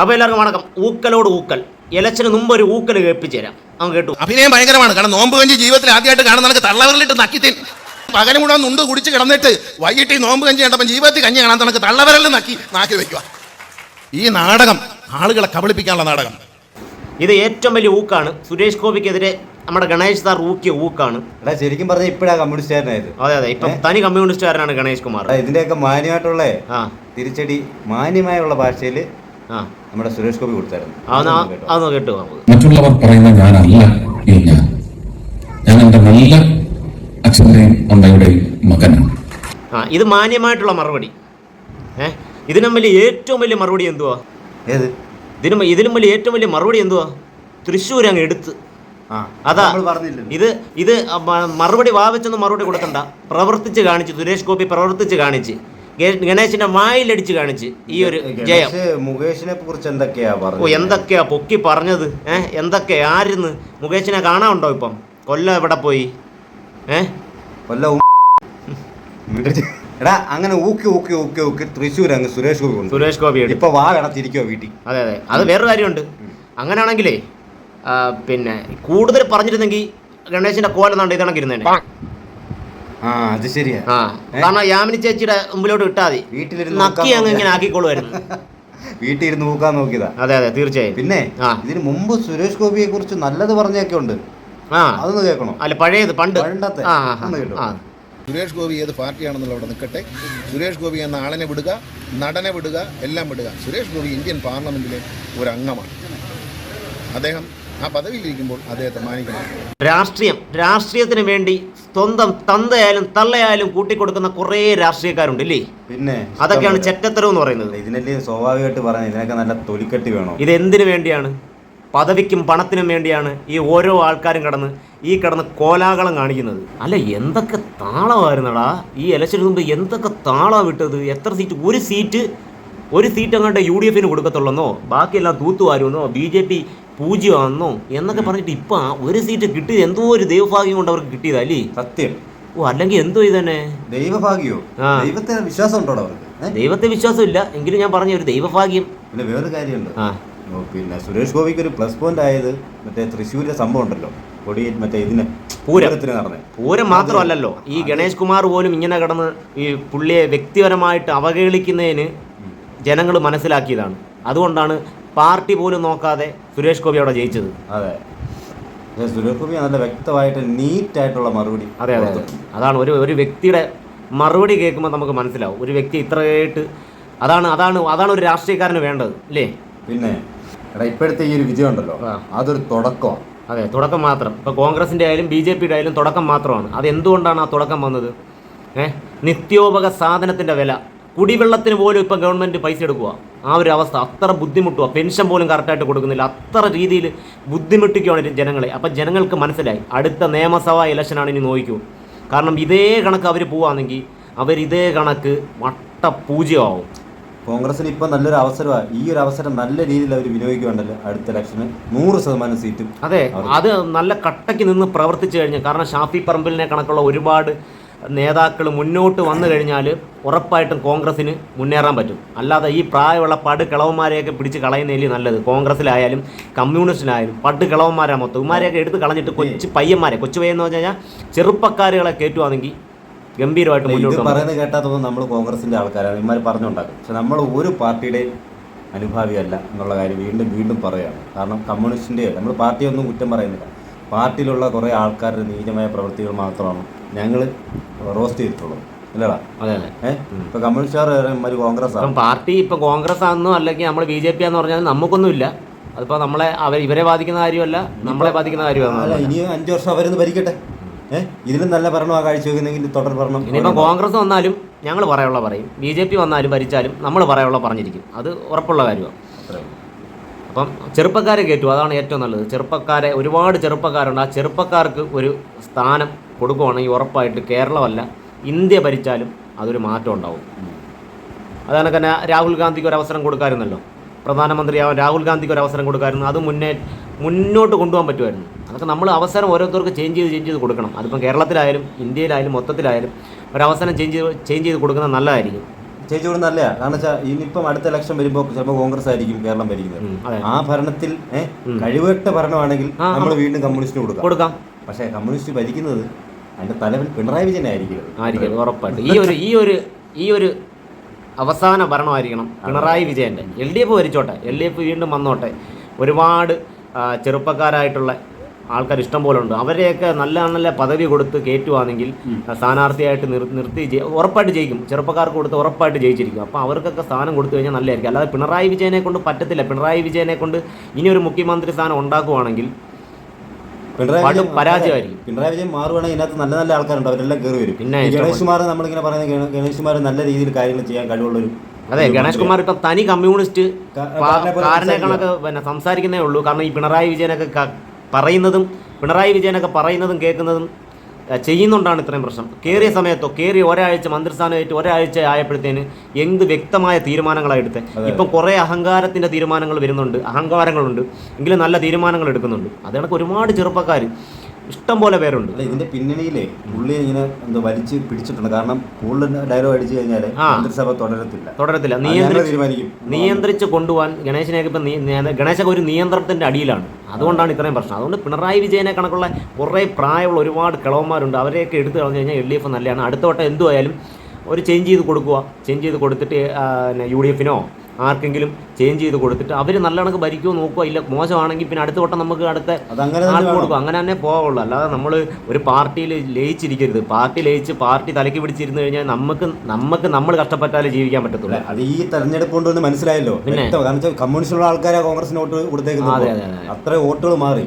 അപ്പോൾ എല്ലാവർക്കും വണക്കം. ഊക്കലോട് ഊക്കൽ. ഇലച്ചിന് മുമ്പ് ഒരു ഊക്കൽ കേൾപ്പിച്ചു തരാം അവൻ കേട്ടു. അഭിനയം ഭയങ്കരമാണ്. കാരണം നോമ്പ് കഞ്ചി ജീവിതത്തിൽ ആദ്യമായിട്ട് കാണുന്ന നിനക്ക് തള്ളവരലിട്ട് നക്കിത്തിൻ തിൻ. പകലും കൂടെ നുണ്ട് കുടിച്ച് കിടന്നിട്ട് വൈകിട്ട് ഈ നോമ്പ് കഞ്ചി കണ്ടപ്പോൾ ജീവിതത്തിൽ കഞ്ഞി കാണാൻ നിനക്ക് തള്ളവരലിൽ നക്കി നാക്കി വെക്കുക. ഈ നാടകം ആളുകളെ കബളിപ്പിക്കാനുള്ള നാടകം. ഇത് ഏറ്റവും വലിയ ഊക്കാണ്. സുരേഷ് ഗോപിക്കെതിരെ നമ്മുടെ ഗണേഷ് സാർ ഊക്കിയ ഊക്കാണ്. എടാ ശരിക്കും പറഞ്ഞാൽ ഇപ്പഴാ കമ്മ്യൂണിസ്റ്റുകാരനായത്. അതെ അതെ. ഇപ്പം തനി കമ്മ്യൂണിസ്റ്റുകാരനാണ് ഗണേഷ് കുമാർ. എടാ, ഇതിന്റെയൊക്കെ മാന്യമായിട്ടുള്ള ആ. തിരിച്ചടി മാന്യമായുള്ള ഭാഷയിൽ ആ. നമ്മുടെ സുരേഷ് ഗോപി കൊടുത്തായിരുന്നു. കേട്ടോ. മറ്റുള്ളവർ പറയുന്ന ഞാനല്ല ഈ ഞാൻ. ഞാൻ എന്റെ നല്ല അച്ഛന്റെയും അമ്മയുടെയും മകനാണ്. ആ ഇത് മാന്യമായിട്ടുള്ള മറുപടി. ഏ ഇതിനും വലിയ ഏറ്റവും വലിയ മറുപടി എന്തുവാ? ഏത്? ഇതിനും ഇതിലും വലിയ ഏറ്റവും വലിയ മറുപടി എന്തുവാ? തൃശ്ശൂർ അങ്ങ് എടുത്ത്. ആ അതാ ഇത് ഇത് മറുപടി വാവിച്ചൊന്നും മറുപടി കൊടുക്കണ്ട. പ്രവർത്തിച്ച് കാണിച്ച് സുരേഷ് ഗോപി പ്രവർത്തിച്ച് കാണിച്ച്. ഗണേശിന്റെ വായിലടിച്ച് കാണിച്ച് ഈ ഒരു ജയം. മുകേഷിനെ കുറിച്ച് എന്തൊക്കെയാ ഓ എന്തൊക്കെയാ പൊക്കി പറഞ്ഞത്? ഏ എന്തൊക്കെ ആരുന്ന്? മുകേഷിനെ കാണാനുണ്ടോ ഇപ്പം? കൊല്ലം എവിടെ പോയി? ഏ? കൊല്ല എടാ അങ്ങനെ ഊക്കി ഊക്കി ഊക്കി ഊക്കി തൃശ്ശൂർ അങ്ങ് സുരേഷ് ഗോപി കൊണ്ടു സുരേഷ് ഗോപി ഇപ്പൊ വാ കണത്തിരിക്കോ വീട്ടിൽ. അതെ അതെ. അത് വേറൊരു കാര്യമുണ്ട്. അങ്ങനെയാണെങ്കിലേ പിന്നെ കൂടുതൽ പറഞ്ഞിരുന്നെങ്കിൽ ഗണേശിന്റെ കോലെന്നാണ്ട് ഇതാണെങ്കിൽ അത് ശരിയാ. ആ കാരണം യാമിനി ചേച്ചിയുടെ മുമ്പിലോട്ട് ഇട്ടാൽ മതി. വീട്ടിലിരുന്ന് നക്കി അങ്ങ് ഇങ്ങനെ ആക്കിക്കോളുമായിരുന്നു വീട്ടിൽ ഇരുന്ന് നോക്കാൻ നോക്കിയതാ. അതെ അതെ തീർച്ചയായും. പിന്നെ ആ. ഇതിന് മുമ്പ് സുരേഷ് ഗോപിയെ കുറിച്ച് നല്ലത് പറഞ്ഞൊക്കെ ഉണ്ട്. ആ. അതൊന്ന് കേൾക്കണോ. അല്ല പഴയത് പണ്ട്. പണ്ടത്തെ. ആ ആ, ഒന്ന് കേട്ടോ. ആ. സുരേഷ് ഗോപി ഏത് പാർട്ടിയാണെന്നുള്ള അവിടെ നിൽക്കട്ടെ. സുരേഷ് ഗോപി എന്ന ആളിനെ വിടുക നടനെ വിടുക എല്ലാം വിടുക. സുരേഷ് ഗോപി ഇന്ത്യൻ പാർലമെന്റിലെ ഒരു അംഗമാണ് അദ്ദേഹം ആ പദവിയിലിരിക്കുമ്പോൾ അദ്ദേഹത്തെ മാനിക്കണം. രാഷ്ട്രീയം രാഷ്ട്രീയത്തിന് വേണ്ടി സ്വന്തം തന്തയായാലും തള്ളയായാലും കൂട്ടിക്കൊടുക്കുന്ന കുറേ രാഷ്ട്രീയക്കാരുണ്ട് ഇല്ലേ പിന്നെ അതൊക്കെയാണ്. ചെറ്റത്തരം എന്ന് പറയുന്നത്. ഇതിനല്ലേ സ്വാഭാവികമായിട്ട് പറഞ്ഞത് ഇതിനൊക്കെ നല്ല തൊലിക്കെട്ടി വേണം. ഇത് എന്തിനു വേണ്ടിയാണ്? പദവിക്കും പണത്തിനും വേണ്ടിയാണ് ഈ ഓരോ ആൾക്കാരും കടന്ന് ഈ കടന്ന് കോലാഹലം കാണിക്കുന്നത്. അല്ല എന്തൊക്കെ താളമായിരുന്നടാ? ഈ ഇലക്ഷന് മുമ്പ് എന്തൊക്കെ താളാ വിട്ടത്? എത്ര സീറ്റ്? ഒരു സീറ്റ് ഒരു സീറ്റ് അങ്ങോട്ട് യു ഡി എഫിന് കൊടുക്കത്തുള്ളെന്നോ? ബാക്കിയെല്ലാം തൂത്തുവാരുമെന്നോ ബി ജെ പി പൂജ്യമാണെന്നോ എന്നൊക്കെ പറഞ്ഞിട്ട് ഇപ്പം ഒരു സീറ്റ് കിട്ടിയത് എന്തോ ഒരു ദൈവഭാഗ്യം കൊണ്ട് അവർക്ക് കിട്ടിയതാ അല്ലേ? സത്യം. ഓ അല്ലെങ്കിൽ എന്തോ ഇതന്നെ? ദൈവഭാഗ്യോ. ദൈവത്തെ വിശ്വാസം ഉണ്ടോ അവർക്ക്? ദൈവത്തെ വിശ്വാസമില്ല. എങ്കിലും ഞാൻ പറഞ്ഞ ഒരു ദൈവഭാഗ്യം. പിന്നെ വേറൊരു കാര്യമുണ്ട്. പിന്നെ സുരേഷ് ഗോപിക്ക് ഒരു പ്ലസ് പോയിന്റ് ആയത് മറ്റേ തൃശ്ശൂരിലെ സംഭവം ഉണ്ടല്ലോ. കൊടി മറ്റേ ഇതിന് പൂരം. പൂരത്തിന് നടന്നേ. പൂരം മാത്രമല്ലല്ലോ. ഈ ഗണേഷ് കുമാർ പോലും ഇങ്ങനെ കിടന്ന് ഈ പുള്ളിയെ വ്യക്തിപരമായിട്ട് അവഹേളിക്കുന്നതിന് ജനങ്ങൾ മനസ്സിലാക്കിയതാണ്. അതുകൊണ്ടാണ് പാർട്ടി പോലും നോക്കാതെ സുരേഷ് ഗോപി അവിടെ ജയിച്ചത്. അതെ. സുരേഷ് ഗോപി നല്ല വ്യക്തമായിട്ട് നീറ്റ് ആയിട്ടുള്ള മറുപടി അതെ അതെ അതെ. അതാണ് ഒരു ഒരു വ്യക്തിയുടെ മറുപടി കേൾക്കുമ്പോൾ നമുക്ക് മനസ്സിലാവും. ഒരു വ്യക്തി ഇത്രയായിട്ട് അതാണ് അതാണ് അതാണ് ഒരു രാഷ്ട്രീയക്കാരന് വേണ്ടത് അല്ലേ? പിന്നെ എടാ ഇപ്പോഴത്തെ ഈ ഒരു വിജയം ഉണ്ടല്ലോ. അതൊരു തുടക്കമാണ്. അതെ തുടക്കം മാത്രം. ഇപ്പോൾ കോൺഗ്രസിന്റെ ആയാലും ബി ജെ പിയുടെ ആയാലും തുടക്കം മാത്രമാണ്. അത് എന്തുകൊണ്ടാണ് ആ തുടക്കം വന്നത്? ഏഹ് നിത്യോപക സാധനത്തിന്റെ വില. കുടിവെള്ളത്തിന് പോലും ഇപ്പം ഗവൺമെന്റ് പൈസ എടുക്കുക ആ ഒരു അവസ്ഥ. അത്ര ബുദ്ധിമുട്ടുക പെൻഷൻ പോലും കറക്റ്റായിട്ട് കൊടുക്കുന്നില്ല. അത്ര രീതിയിൽ ബുദ്ധിമുട്ടിക്കുകയാണ് ജനങ്ങളെ. അപ്പം ജനങ്ങൾക്ക് മനസ്സിലായി. അടുത്ത നിയമസഭാ ഇലക്ഷനാണ് ഇനി നോക്കൂ കാരണം ഇതേ കണക്ക് അവർ പോവാണെങ്കിൽ അവരിതേ കണക്ക് വട്ട പൂജ്യമാവും കോൺഗ്രസിന് ഇപ്പം നല്ലൊരു അവസരമാണ് ഈ ഒരു അവസരം നല്ല രീതിയിൽ അവർ വിനിയോഗിക്കുകയുണ്ടല്ലോ അടുത്ത ഇലക്ഷന്. നൂറ് ശതമാനം സീറ്റും അതെ. അത് നല്ല കട്ടയ്ക്ക് നിന്ന് പ്രവർത്തിച്ചു കഴിഞ്ഞു കാരണം ഷാഫി പറമ്പിലിനെ കണക്കുള്ള ഒരുപാട് നേതാക്കൾ മുന്നോട്ട് വന്നു കഴിഞ്ഞാൽ ഉറപ്പായിട്ടും കോൺഗ്രസ്സിന് മുന്നേറാൻ പറ്റും. അല്ലാതെ ഈ പ്രായമുള്ള പട് കിളവന്മാരെയൊക്കെ പിടിച്ച് കളയുന്നതിൽ നല്ലത്. കോൺഗ്രസ്സിലായാലും കമ്മ്യൂണിസ്റ്റിലായാലും പട് കിളവന്മാരാ മൊത്തം. ഇവന്മാരെയൊക്കെ എടുത്ത് കളഞ്ഞിട്ട് കൊച്ചു പയ്യന്മാരെ കൊച്ചു പയ്യെന്ന് പറഞ്ഞു കഴിഞ്ഞാൽ ചെറുപ്പക്കാരുകളെ കയറ്റുവാണെങ്കിൽ ഗംഭീരമായിട്ട് മുന്നോട്ട്. പറയുന്നത് കേട്ടാൽ തോന്നുന്നു നമ്മൾ കോൺഗ്രസിന്റെ ആൾക്കാരാണ്. ഇമാർ പറഞ്ഞുണ്ടാക്കും. പക്ഷെ നമ്മൾ ഒരു പാർട്ടിയുടെയും അനുഭാവിയല്ല എന്നുള്ള കാര്യം വീണ്ടും വീണ്ടും പറയുകയാണ്. കാരണം കമ്മ്യൂണിസ്റ്റിന്റെ നമ്മൾ പാർട്ടിയൊന്നും കുറ്റം പറയുന്നില്ല. പാർട്ടിയിലുള്ള കുറേ ആൾക്കാരുടെ നീചമായ പ്രവൃത്തികൾ മാത്രമാണ് ഞങ്ങൾ റോസ്റ്റ് ചെയ്തിട്ടുള്ളത് പാർട്ടി അതെ അതെ. ഏഹ് ഇപ്പൊ കമ്മ്യൂണിസ്റ്റുകാർ ഇമാര് കോൺഗ്രസ് ആണ് പാർട്ടി ഇപ്പം കോൺഗ്രസ് ആണെന്നോ അല്ലെങ്കിൽ നമ്മൾ ബി ജെ പി ആന്ന് പറഞ്ഞാൽ നമുക്കൊന്നുമില്ല. അതിപ്പോ നമ്മളെ അവർ ഇവരെ ബാധിക്കുന്ന കാര്യമല്ല നമ്മളെ ബാധിക്കുന്ന കാര്യമാണ് ഇനി അഞ്ചു വർഷം അവരൊന്ന് ഭരിക്കട്ടെ. ഏഹ് ഇതിലും നല്ല ഭരണം ആ കാഴ്ച വെക്കുന്നെങ്കിൽ തുടർ ഭരണം. ഇനിയിപ്പോൾ കോൺഗ്രസ് വന്നാലും ഞങ്ങൾ പറയാനുള്ള പറയും. ബി ജെ പി വന്നാലും ഭരിച്ചാലും നമ്മൾ പറയാനുള്ള പറഞ്ഞിരിക്കും. അത് ഉറപ്പുള്ള കാര്യമാണ്. അപ്പം ചെറുപ്പക്കാരെ കയറ്റും അതാണ് ഏറ്റവും നല്ലത്. ചെറുപ്പക്കാരെ ഒരുപാട് ചെറുപ്പക്കാരുണ്ട്. ആ ചെറുപ്പക്കാർക്ക് ഒരു സ്ഥാനം കൊടുക്കുവാണെങ്കിൽ ഉറപ്പായിട്ട് കേരളമല്ല ഇന്ത്യ ഭരിച്ചാലും അതൊരു മാറ്റം ഉണ്ടാവും. അതാണ് തന്നെ രാഹുൽ ഗാന്ധിക്ക് ഒരു അവസരം കൊടുക്കാമായിരുന്നല്ലോ പ്രധാനമന്ത്രിയാവാൻ രാഹുൽ ഗാന്ധിക്ക് ഒരു അവസരം കൊടുക്കാമായിരുന്നു അത് മുന്നേ മുന്നോട്ട് കൊണ്ടുപോകാൻ പറ്റുമായിരുന്നു. അതൊക്കെ നമ്മൾ അവസരം ഓരോരുത്തർക്ക് ചേഞ്ച് ചെയ്ത് ചേഞ്ച് ചെയ്ത് കൊടുക്കണം. അതിപ്പം കേരളത്തിലായാലും ഇന്ത്യയിലായാലും മൊത്തത്തിലായാലും ഒരവസരം ചേഞ്ച് ചെയ്ത് ചേഞ്ച് ചെയ്ത് കൊടുക്കുന്നത് നല്ലതായിരിക്കും. ചേച്ചി കൊടുക്കുന്ന നല്ലതാ. കാരണം വെച്ചാൽ ഇനിയിപ്പം അടുത്ത ഇലക്ഷൻ വരുമ്പോൾ ചിലപ്പോൾ കോൺഗ്രസ് ആയിരിക്കും കേരളം ഭരിക്കുന്നത്. ആ ഭരണത്തിൽ കഴിവട്ട ഭരണമാണെങ്കിൽ നമ്മൾ വീണ്ടും കമ്മ്യൂണിസ്റ്റിന് കൊടുക്കാം. കൊടുക്കാം. പക്ഷേ കമ്മ്യൂണിസ്റ്റ് ഭരിക്കുന്നത് അതിന്റെ തലവിൽ പിണറായി വിജയൻ ആയിരിക്കും ആയിരിക്കും ഉറപ്പായിട്ട്. ഈ ഒരു ഈ ഒരു ഈ ഒരു അവസാന ഭരണമായിരിക്കണം പിണറായി വിജയന്റെ എൽ ഡി എഫ് ഭരിച്ചോട്ടെ എൽ ഡി എഫ് വീണ്ടും വന്നോട്ടെ. ഒരുപാട് ആ, ചെറുപ്പക്കാരായിട്ടുള്ള ആൾക്കാർ ഇഷ്ടം പോലെ ഉണ്ട്. അവരെയൊക്കെ നല്ല നല്ല പദവി കൊടുത്ത് കയറ്റുവാണെങ്കിൽ സ്ഥാനാർത്ഥിയായിട്ട് നിർ നിർത്തി ജയി- ഉറപ്പായിട്ട് ജയിക്കും. ചെറുപ്പക്കാർക്ക് കൊടുത്ത് ഉറപ്പായിട്ട് ജയിച്ചിരിക്കും. അപ്പോൾ അവർക്കൊക്കെ സ്ഥാനം കൊടുത്തു കഴിഞ്ഞാൽ നല്ലതായിരിക്കും. അല്ലാതെ പിണറായി വിജയനെ കൊണ്ട് പറ്റത്തില്ല. പിണറായി വിജയനെ കൊണ്ട് ഇനി ഒരു മുഖ്യമന്ത്രി സ്ഥാനം ഉണ്ടാക്കുവാണെങ്കിൽ പിണറായി പരാജയമായിരിക്കും. പിണറായി വിജയൻ മാറുവാണെങ്കിൽ ഇതിനകത്ത് നല്ല നല്ല ആൾക്കാരുണ്ട് അവരെല്ലാം കയറി വരും പിന്നെ ഗണേഷ് കുമാർ നമ്മളിങ്ങനെ പറയുന്നത് ഗണ- ഗണേഷ് കുമാർ നല്ല രീതിയിൽ കാര്യങ്ങൾ ചെയ്യാൻ കഴിവുള്ളൊരു അതെ ഗണേഷ് കുമാർ ഇപ്പൊ തനി കമ്മ്യൂണിസ്റ്റ് കാരനെ. കണക്ക് പിന്നെ സംസാരിക്കുന്നേ ഉള്ളൂ കാരണം ഈ പിണറായി വിജയനൊക്കെ പറയുന്നതും പിണറായി വിജയനൊക്കെ പറയുന്നതും കേൾക്കുന്നതും ചെയ്യുന്നുണ്ടാണ് ഇത്രയും പ്രശ്നം. കയറിയ സമയത്തോ കയറി ഒരാഴ്ച മന്ത്രിസ്ഥാനമായിട്ട് ഒരാഴ്ച ആയപ്പോഴത്തേന് എന്ത് വ്യക്തമായ തീരുമാനങ്ങളാണ് എടുത്തത് ഇപ്പം കുറേ അഹങ്കാരത്തിന്റെ തീരുമാനങ്ങൾ വരുന്നുണ്ട് അഹങ്കാരങ്ങളുണ്ട് എങ്കിലും നല്ല തീരുമാനങ്ങൾ എടുക്കുന്നുണ്ട്. അത് കണക്ക് ഒരുപാട് ചെറുപ്പക്കാർ ഇഷ്ടം പോലെ പേരുണ്ട്. അല്ല ഇതിന്റെ പിന്നണിയിലെ പുള്ളി ഇങ്ങനെ എന്തോ വലിച്ച് പിടിച്ചിട്ടുണ്ട്. കാരണം കൂടുതൽ ഡയലോഗ് അടിച്ചു കഴിഞ്ഞാൽ. മന്ത്രിസഭ തുടരത്തില്ല. തുടരത്തില്ല. നിയന്ത്രിച്ച് കൊണ്ടുപോകാൻ ഗണേശനെയൊക്കെ ഇപ്പം ഗണേശൊക്കെ ഒരു നിയന്ത്രണത്തിന്റെ അടിയിലാണ്. അതുകൊണ്ടാണ് ഇത്രയും പ്രശ്നം. അതുകൊണ്ട് പിണറായി വിജയനെ കണക്കുള്ള കുറേ പ്രായമുള്ള ഒരുപാട് കിളവന്മാരുണ്ട്. അവരെയൊക്കെ എടുത്തു കളഞ്ഞു കഴിഞ്ഞാൽ എൽ ഡി എഫ് നല്ലതാണ്. അടുത്ത വട്ടം എന്തുമായാലും ഒരു ചേഞ്ച് ചെയ്ത് കൊടുക്കുക. ചേഞ്ച് ചെയ്ത് കൊടുത്തിട്ട് യു ഡി എഫിനോ ആർക്കെങ്കിലും ചേഞ്ച് ചെയ്ത് കൊടുത്തിട്ട് അവർ നല്ല കണക്ക് ഭരിക്കുമോ നോക്കുക ഇല്ല മോശമാണെങ്കിൽ പിന്നെ അടുത്ത വട്ടം നമുക്ക് അടുത്ത ആൾക്ക് കൊടുക്കും. അങ്ങനെ തന്നെ പോവുള്ളൂ അല്ലാതെ നമ്മൾ ഒരു പാർട്ടിയിൽ ലയിച്ചിരിക്കരുത്. പാർട്ടി ലയിച്ച് പാർട്ടി തലയ്ക്ക് പിടിച്ചിരുന്നു കഴിഞ്ഞാൽ നമുക്ക് നമുക്ക് നമ്മൾ കഷ്ടപ്പെട്ടാലേ ജീവിക്കാൻ പറ്റത്തുള്ളൂ. അത് ഈ തെരഞ്ഞെടുപ്പ് കൊണ്ടുവന്ന് മനസ്സിലായല്ലോ. പിന്നെ? കമ്മ്യൂണിസ്റ്റുള്ള ആൾക്കാരെ കോൺഗ്രസിന് വോട്ട് കൊടുത്തേക്കുന്നത്. അതെ, അതെ. അത്ര വോട്ടുകൾ മാറി.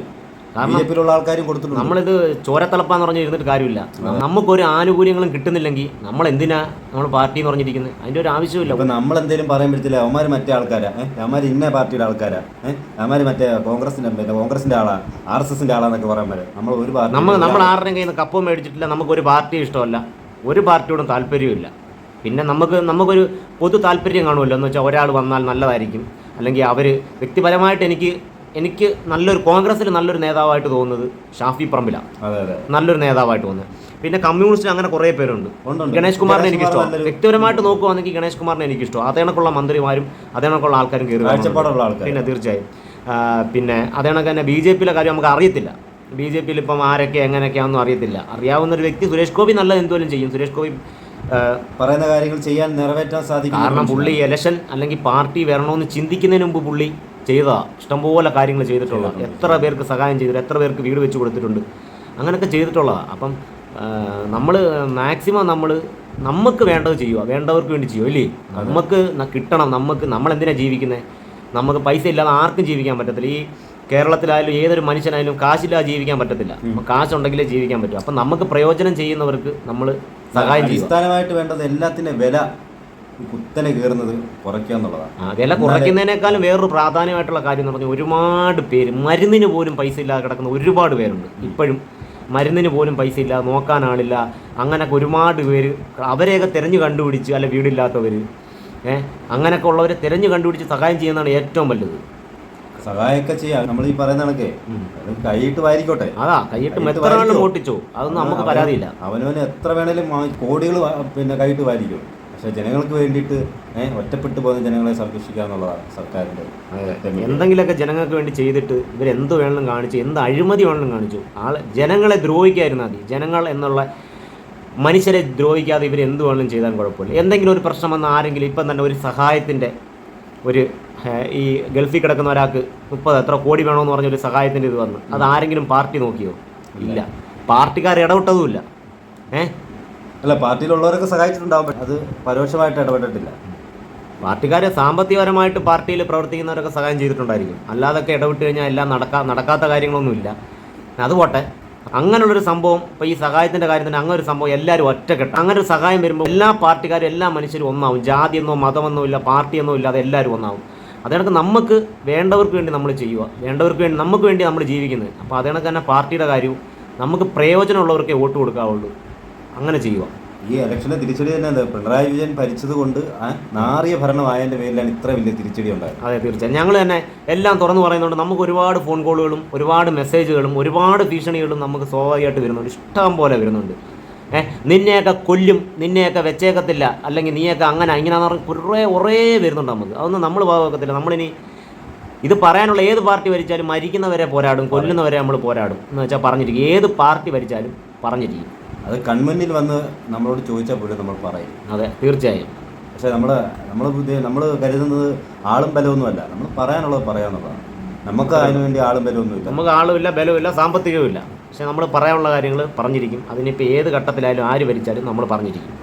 കാരണം ആൾക്കാരും കൊടുത്തിട്ടുണ്ട്. നമ്മളിത് ചോരത്തളപ്പാന്ന് പറഞ്ഞ് ഇരുന്നിട്ട് കാര്യമില്ല. നമുക്കൊരു ആനുകൂല്യങ്ങളും കിട്ടുന്നില്ലെങ്കിൽ നമ്മൾ എന്തിനാ നമ്മൾ പാർട്ടി എന്ന് പറഞ്ഞിരിക്കുന്നത് അതിന്റെ ഒരു ആവശ്യമില്ല ഇപ്പൊ നമ്മൾ എന്തെങ്കിലും പറയുമ്പോഴത്തേലും അവന്മാര് മറ്റേ ആൾക്കാരാ. അവന്മാര് ഇന്ന പാർട്ടിയുടെ ആൾക്കാരാ. അവന്മാര് മറ്റേ കോൺഗ്രസിന്റെ പിന്നെ കോൺഗ്രസിന്റെ ആളാ. ആർ എസ് എസിന്റെ ആളാന്നൊക്കെ പറയാൻ പറ്റും. നമ്മൾ ഒരു പാർട്ടി നമ്മൾ നമ്മൾ ആരുടെയും കയ്യിൽ നിന്ന് കപ്പും മേടിച്ചിട്ടില്ല. നമുക്കൊരു പാർട്ടി ഇഷ്ടമല്ല. ഒരു പാർട്ടിയോടും താല്പര്യമില്ല പിന്നെ നമുക്ക് നമുക്കൊരു പൊതു താല്പര്യം കാണുമല്ലോ. എന്ന് വെച്ചാൽ ഒരാൾ വന്നാൽ നല്ലതായിരിക്കും. അല്ലെങ്കിൽ അവർ വ്യക്തിപരമായിട്ട് എനിക്ക് എനിക്ക് നല്ലൊരു കോൺഗ്രസ്സിൽ നല്ലൊരു നേതാവായിട്ട് തോന്നുന്നത് ഷാഫി പറമ്പിലാണ് നല്ലൊരു നേതാവായിട്ട് തോന്നുന്നത്. പിന്നെ കമ്മ്യൂണിസ്റ്റിൽ അങ്ങനെ കുറേ പേരുണ്ട്. ഗണേഷ് കുമാറിനെ എനിക്ക് ഇഷ്ടം ഇഷ്ടമാണ് വ്യക്തിപരമായിട്ട് നോക്കുവാണെങ്കിൽ ഗണേഷ് കുമാറിനെ എനിക്ക് ഇഷ്ടം അതേ കണക്കുള്ള മന്ത്രിമാരും അതേ കണക്കുള്ള ആൾക്കാരും കയറി. പിന്നെ തീർച്ചയായും. പിന്നെ അതേ കണക്ക് തന്നെ ബി ജെ പിയിലെ കാര്യം നമുക്ക് അറിയത്തില്ല. ബി ജെ പിയിൽ ഇപ്പം ആരൊക്കെ എങ്ങനെയൊക്കെയാണെന്നും അറിയത്തില്ല. അറിയാവുന്ന ഒരു വ്യക്തി സുരേഷ് ഗോപി നല്ല എന്തോലും ചെയ്യും. സുരേഷ് ഗോപി പറയുന്ന കാര്യങ്ങൾ ചെയ്യാൻ നിറവേറ്റാൻ സാധിക്കും കാരണം പുള്ളി ഇലക്ഷൻ അല്ലെങ്കിൽ പാർട്ടി വരണമെന്ന് ചിന്തിക്കുന്നതിന് മുമ്പ് പുള്ളി ചെയ്തതാ ഇഷ്ടംപോലെ കാര്യങ്ങൾ ചെയ്തിട്ടുള്ള എത്ര പേർക്ക് സഹായം ചെയ്തിട്ട് എത്ര പേർക്ക് വീട് വെച്ച് കൊടുത്തിട്ടുണ്ട് അങ്ങനെയൊക്കെ ചെയ്തിട്ടുള്ളതാണ് അപ്പം നമ്മൾ മാക്സിമം നമ്മൾ നമുക്ക് വേണ്ടത് ചെയ്യുക വേണ്ടവർക്ക് വേണ്ടി ചെയ്യുക അല്ലേ നമുക്ക് കിട്ടണം നമുക്ക് നമ്മൾ എന്തിനാണ് ജീവിക്കുന്നത് നമുക്ക് പൈസ ഇല്ലാതെ ആർക്കും ജീവിക്കാൻ പറ്റത്തില്ല. ഈ കേരളത്തിലായാലും ഏതൊരു മനുഷ്യനായാലും കാശില്ലാതെ ജീവിക്കാൻ പറ്റത്തില്ല. അപ്പം കാശുണ്ടെങ്കിലേ ജീവിക്കാൻ പറ്റും. അപ്പം നമുക്ക് പ്രയോജനം ചെയ്യുന്നവർക്ക് നമ്മൾ സഹായം ചെയ്യും അടിസ്ഥാനമായിട്ട് വേണ്ടത് എല്ലാത്തിന്റെ വില ഈ കുത്തനെ കയറുന്നത് കുറയ്ക്കുക എന്നുള്ളതാണ്. അതല്ല കുറയ്ക്കുന്നതിനേക്കാളും വേറൊരു പ്രാധാന്യമായിട്ടുള്ള കാര്യം എന്ന് പറഞ്ഞാൽ ഒരുപാട് പേര് മരുന്നിന് പോലും പൈസ ഇല്ലാതെ കിടക്കുന്ന ഒരുപാട് പേരുണ്ട്. ഇപ്പോഴും മരുന്നിന് പോലും പൈസ ഇല്ല നോക്കാനാളില്ല അങ്ങനെയൊക്കെ ഒരുപാട് പേര് അവരെയൊക്കെ തിരഞ്ഞു കണ്ടുപിടിച്ച് അല്ല വീടില്ലാത്തവർ ഏഹ് അങ്ങനെയൊക്കെ ഉള്ളവരെ തിരഞ്ഞു കണ്ടുപിടിച്ച് സഹായം ചെയ്യുന്നതാണ് ഏറ്റവും വലുത്. സഹായമൊക്കെ ചെയ്യാം. നമ്മൾ ഈ പറയുന്ന കണക്കെ കൈയിട്ട് വാരിക്കോട്ടെ. അതാ കൈയിട്ട് എത്ര വേണം വാരിക്കോ. മോട്ടിച്ചോ അതൊന്നും നമുക്ക് പരാതിയില്ല. അവനവന് എത്ര വേണേലും കോടികൾ പിന്നെ കൈയിട്ട് വാരിക്കും? പക്ഷെ ജനങ്ങൾക്ക് വേണ്ടിയിട്ട് ഒറ്റപ്പെട്ടു പോകുന്ന ജനങ്ങളെ സംരക്ഷിക്കുക എന്നുള്ളതാണ് സർക്കാരിന്റെ. എന്തെങ്കിലുമൊക്കെ ജനങ്ങൾക്ക് വേണ്ടി ചെയ്തിട്ട് ഇവർ ഇവരെന്ത് വേണമെങ്കിലും കാണിച്ചു എന്ത് അഴിമതി വേണമെങ്കിലും കാണിച്ചു ആളെ ജനങ്ങളെ ദ്രോഹിക്കായിരുന്നാൽ മതി. ജനങ്ങൾ എന്നുള്ള മനുഷ്യരെ ദ്രോഹിക്കാതെ ഇവർ എന്ത് വേണമെങ്കിലും ചെയ്താൽ കുഴപ്പമില്ല. എന്തെങ്കിലും ഒരു പ്രശ്നം വന്ന ആരെങ്കിലും ഇപ്പം തന്നെ ഒരു സഹായത്തിന്റെ ഒരു ഈ ഗൾഫിൽ കിടക്കുന്ന ഒരാൾക്ക് മുപ്പത് എത്ര കോടി വേണമെന്ന് പറഞ്ഞൊരു സഹായത്തിന്റെ ഇത് വന്നു. അത് ആരെങ്കിലും പാർട്ടി നോക്കിയോ? ഇല്ല. പാർട്ടിക്കാർ ഇടപെട്ടതുമില്ല. ഏഹ് അല്ല പാർട്ടിയിലുള്ളവരൊക്കെ സഹായിച്ചിട്ടുണ്ടാവും അത് പരോക്ഷമായിട്ട് ഇടപെട്ടിട്ടില്ല. പാർട്ടിക്കാരെ സാമ്പത്തികപരമായിട്ട് പാർട്ടിയിൽ പ്രവർത്തിക്കുന്നവരൊക്കെ സഹായം ചെയ്തിട്ടുണ്ടായിരിക്കും. അല്ലാതൊക്കെ ഇടപെട്ട് കഴിഞ്ഞാൽ എല്ലാം നടക്കാ നടക്കാത്ത കാര്യങ്ങളൊന്നുമില്ല. അത് പോട്ടെ. അങ്ങനെയുള്ളൊരു സംഭവം ഇപ്പോൾ ഈ സഹായത്തിന്റെ കാര്യത്തിന് അങ്ങനെ ഒരു സംഭവം എല്ലാവരും ഒറ്റക്കെട്ട്. അങ്ങനെ ഒരു സഹായം വരുമ്പോൾ എല്ലാ പാർട്ടിക്കാരും എല്ലാ മനുഷ്യരും ഒന്നാവും. ജാതിയെന്നോ മതമെന്നോ ഇല്ല പാർട്ടിയെന്നോ ഇല്ലാതെ എല്ലാവരും ഒന്നാവും. അതേണക്ക് നമുക്ക് വേണ്ടവർക്ക് വേണ്ടി നമ്മൾ ചെയ്യുക. വേണ്ടവർക്ക് വേണ്ടി നമുക്ക് വേണ്ടി നമ്മൾ ജീവിക്കുന്നത്. അപ്പോൾ അതേണക്ക് തന്നെ പാർട്ടിയുടെ കാര്യവും നമുക്ക് പ്രയോജനമുള്ളവർക്കേ വോട്ട് കൊടുക്കാവുള്ളൂ. അങ്ങനെ ചെയ്യുക. ഈ ഇലക്ഷനെ തിരിച്ചടി തന്നെ പിണറായി വിജയൻ ഭരിച്ചത് കൊണ്ട് നാറിയ ഭരണമായതിന്റെ പേരിലാണ് ഇത്ര വലിയ തിരിച്ചടി ഉണ്ടായത്. അതെ തീർച്ചയായും. ഞങ്ങൾ തന്നെ എല്ലാം തുറന്നു പറയുന്നുണ്ട്. നമുക്ക് ഒരുപാട് ഫോൺ കോളുകളും ഒരുപാട് മെസ്സേജുകളും ഒരുപാട് ഭീഷണികളും നമുക്ക് സ്വാഭാവികമായിട്ട് വരുന്നുണ്ട്. ഇഷ്ടം പോലെ വരുന്നുണ്ട്. ഏ നിന്നെയൊക്കെ കൊല്ലും നിന്നെയൊക്കെ വെച്ചേക്കത്തില്ല അല്ലെങ്കിൽ നീയൊക്കെ അങ്ങനെ ഇങ്ങനെ പറഞ്ഞ് കുറേ കുറേ വരുന്നുണ്ട് നമുക്ക്. അതൊന്നും നമ്മൾ ഭാഗമാക്കത്തില്ല നമ്മളിനി ഇത് പറയാനുള്ള ഏത് പാർട്ടി ഭരിച്ചാലും മരിക്കുന്നവരെ പോരാടും കൊല്ലുന്നവരെ നമ്മൾ പോരാടും. എന്ന് വെച്ചാൽ പറഞ്ഞിരിക്കും. ഏത് പാർട്ടി ഭരിച്ചാലും പറഞ്ഞിരിക്കും. അത് കൺമുന്നിൽ വന്ന് നമ്മളോട് ചോദിച്ചാൽ പോലും നമ്മൾ പറയും. അതെ തീർച്ചയായും. പക്ഷേ നമ്മൾ നമ്മൾ നമ്മൾ കരുതുന്നത് ആളും ബലമൊന്നുമല്ല. നമ്മൾ പറയാനുള്ളത് പറയാനുള്ളതാണ് നമുക്ക് അതിനു വേണ്ടി ആളും ബലമൊന്നുമില്ല. നമുക്ക് ആളുമില്ല ബലവുമില്ല സാമ്പത്തികവുമില്ല. പക്ഷേ നമ്മൾ പറയാനുള്ള കാര്യങ്ങൾ പറഞ്ഞിരിക്കും. അതിനിപ്പോൾ ഏത് ഘട്ടത്തിലായാലും ആര് ഭരിച്ചാലും നമ്മൾ പറഞ്ഞിരിക്കും.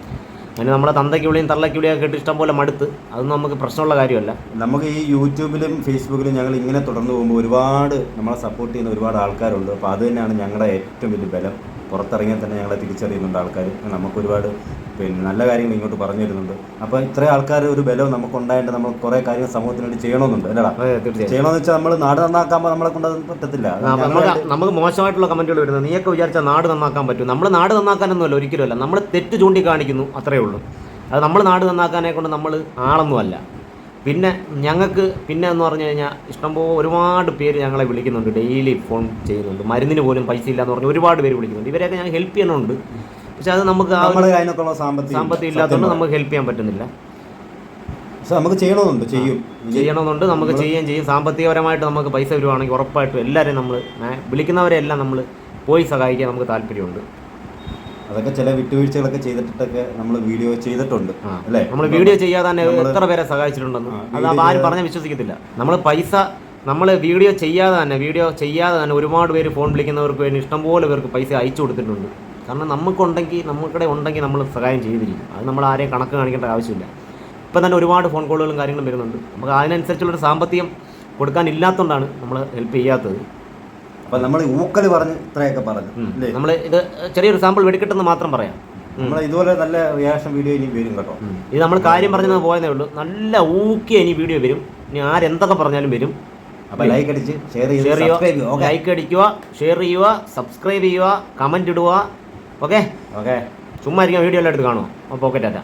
അതിന് നമ്മളെ തന്തയ്ക്ക് വിളിയും തള്ളയ്ക്ക് വിളിയൊക്കെ കേട്ട് ഇഷ്ടം പോലെ മടുത്ത് അതൊന്നും നമുക്ക് പ്രശ്നമുള്ള കാര്യമല്ല. നമുക്ക് ഈ യൂട്യൂബിലും ഫേസ്ബുക്കിലും ഞങ്ങൾ ഇങ്ങനെ തുടർന്ന് പോകുമ്പോൾ ഒരുപാട് നമ്മളെ സപ്പോർട്ട് ചെയ്യുന്ന ഒരുപാട് ആൾക്കാരുണ്ട്. അപ്പോൾ അത് തന്നെയാണ് ഞങ്ങളുടെ ഏറ്റവും വലിയ ബലം. പുറത്തിറങ്ങിയാൽ തന്നെ ഞങ്ങളെ തിരിച്ചറിയുന്നുണ്ട് ആൾക്കാർ. നമുക്കൊരുപാട് പിന്നെ നല്ല കാര്യങ്ങൾ ഇങ്ങോട്ട് പറഞ്ഞു തരുന്നുണ്ട് അപ്പോൾ ഇത്രയും ആൾക്കാർ ഒരു ബലവും നമുക്ക് ഉണ്ടായിട്ട് നമ്മൾ കുറേ കാര്യങ്ങൾ സമൂഹത്തിന് വേണ്ടി ചെയ്യണമെന്നുണ്ട്. അല്ലടാ? ചെയ്യണമെന്ന് വെച്ചാൽ നമ്മൾ നാട് നന്നാക്കാൻ നമ്മളെ കൊണ്ട് പറ്റത്തില്ല. നമുക്ക് മോശമായിട്ടുള്ള കമന്റുകൾ വരുന്നത് നീയൊക്കെ വിചാരിച്ചാൽ നാട് നന്നാക്കാൻ പറ്റും. നമ്മൾ നാട് നന്നാക്കാനൊന്നുമല്ല ഒരിക്കലുമല്ല. നമ്മൾ തെറ്റ് ചൂണ്ടിക്കാണിക്കുന്നു അത്രയേ ഉള്ളൂ. അത് നമ്മൾ നാട് നന്നാക്കാനെ കൊണ്ട് നമ്മൾ ആളൊന്നുമല്ല. പിന്നെ ഞങ്ങൾക്ക് പിന്നെ എന്ന് പറഞ്ഞു കഴിഞ്ഞാൽ ഇഷ്ടംപോലെ ഒരുപാട് പേര് ഞങ്ങളെ വിളിക്കുന്നുണ്ട്. ഡെയിലി ഫോൺ ചെയ്യുന്നുണ്ട്. മരുന്നിന് പോലും പൈസ ഇല്ല എന്ന് പറഞ്ഞ് ഒരുപാട് പേര് വിളിക്കുന്നുണ്ട്. ഇവരെയൊക്കെ ഞാൻ ഹെൽപ്പ് ചെയ്യണമുണ്ട് പക്ഷെ അത് നമുക്ക് ആ സാമ്പത്തികം സാമ്പത്തികം ഇല്ലാത്തതുകൊണ്ട് നമുക്ക് ഹെൽപ്പ് ചെയ്യാൻ പറ്റുന്നില്ല. പക്ഷെ നമുക്ക് ചെയ്യണമെന്നുണ്ട്. ചെയ്യും. ചെയ്യണമെന്നുണ്ട്. നമുക്ക് ചെയ്യുകയും ചെയ്യും സാമ്പത്തികപരമായിട്ട് നമുക്ക് പൈസ വരുവാണെങ്കിൽ ഉറപ്പായിട്ടും എല്ലാവരെയും നമ്മൾ വിളിക്കുന്നവരെ എല്ലാം നമ്മൾ പോയി സഹായിക്കാൻ നമുക്ക് താല്പര്യമുണ്ട്. അതൊക്കെ ചില വിട്ടുവീഴ്ചകളൊക്കെ ചെയ്തിട്ടൊക്കെ നമ്മൾ വീഡിയോ ചെയ്തിട്ടുണ്ട്. അല്ലേ? നമ്മൾ വീഡിയോ ചെയ്യാതെ തന്നെ എത്ര പേരെ സഹായിച്ചിട്ടുണ്ടെന്ന് അത് ആരും പറഞ്ഞ പറഞ്ഞാൽ വിശ്വസിക്കത്തില്ല. നമ്മൾ പൈസ നമ്മൾ വീഡിയോ ചെയ്യാതെ തന്നെ വീഡിയോ ചെയ്യാതെ തന്നെ ഒരുപാട് പേര് ഫോൺ വിളിക്കുന്നവർക്ക് വേണ്ടി ഇഷ്ടംപോലെ പേർക്ക് പൈസ അയച്ചു കൊടുത്തിട്ടുണ്ട്. കാരണം നമുക്കുണ്ടെങ്കിൽ നമുക്കിടെ ഉണ്ടെങ്കിൽ നമ്മൾ സഹായം ചെയ്തിരിക്കും. അത് നമ്മൾ ആരെയും കണക്ക് കാണിക്കേണ്ട ആവശ്യമില്ല. ഇപ്പം തന്നെ ഒരുപാട് ഫോൺ കോളുകളും കാര്യങ്ങളും വരുന്നുണ്ട്. നമുക്ക് അതിനനുസരിച്ചുള്ളൊരു സാമ്പത്തികം കൊടുക്കാനില്ലാത്തതുകൊണ്ടാണ് നമ്മൾ ഹെൽപ്പ് ചെയ്യാത്തത്. അപ്പൊ നമ്മൾ ഊക്കൽ പറഞ്ഞ് ഇത്രയൊക്കെ പറഞ്ഞു അല്ലേ നമ്മൾ ഇത് ചെറിയൊരു സാമ്പിൾ വെടിക്കെട്ടെന്ന് മാത്രം പറയാം. നമ്മൾ ഇതുപോലെ നല്ല റിയാക്ഷൻ വീഡിയോ ഇനി വരും കേട്ടോ. ഇത് നമ്മൾ കാര്യം പറഞ്ഞത് പോയതേ ഉള്ളൂ. നല്ല ഊക്കിയ ഇനി വീഡിയോ വരും. ഇനി ആരെന്തൊക്കെ പറഞ്ഞാലും വരും. അപ്പൊ ലൈക്ക് അടിച്ച് ഷെയർ ചെയ്യുക. ലൈക്ക് അടിക്കുക ഷെയർ ചെയ്യുക സബ്സ്ക്രൈബ് ചെയ്യുക കമന്റ് ഇടുക. ഓക്കെ ഓക്കെ ചുമ്മാ ഇരിക്കാൻ വീഡിയോ എല്ലാം എടുത്ത് കാണുക. അപ്പോൾ ഓക്കെ ടാറ്റ.